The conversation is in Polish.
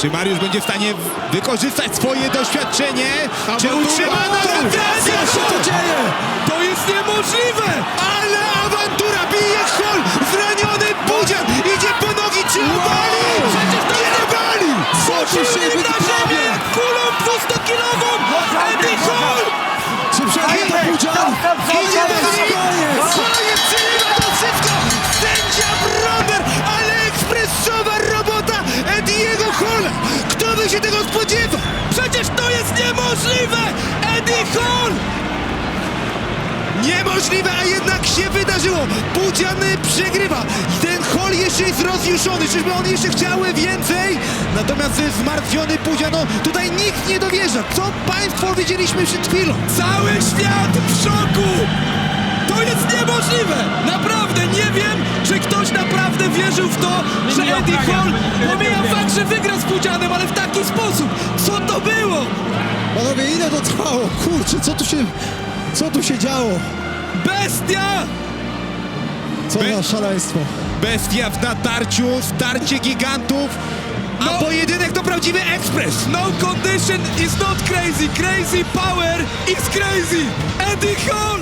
Czy Mariusz będzie w stanie wykorzystać swoje doświadczenie? Czy utrzyma na Co się tu dzieje? To jest niemożliwe! Ale awantura! Bije Hall! Zraniony Budzian! Idzie po nogi! Czy obali? Przecież to Nie obali! Tu się na ziemię kulą 200-kilową! Się tego spodziewał? Przecież to jest niemożliwe! Eddie Hall! Niemożliwe, a jednak się wydarzyło! Budzian przegrywa! Ten Hall jeszcze jest rozjuszony, czyżby on jeszcze chciał więcej? Natomiast zmartwiony Budzian, no tutaj nikt nie dowierza! Co Państwo widzieliśmy przed chwilą? Cały świat w szoku! To jest niemożliwe! Naprawdę nie wiem, czy ktoś naprawdę wierzył w to, że Eddie Hall, że wygra z Pudzianem, ale w taki sposób! Co to było? Panowie, ile to trwało? Kurczę, co tu się... Co tu się działo? Bestia! Co By- za szaleństwo. Bestia w natarciu, starcie gigantów, a No. pojedynek to prawdziwy ekspres! No condition is not crazy, crazy power is crazy! Eddie Hall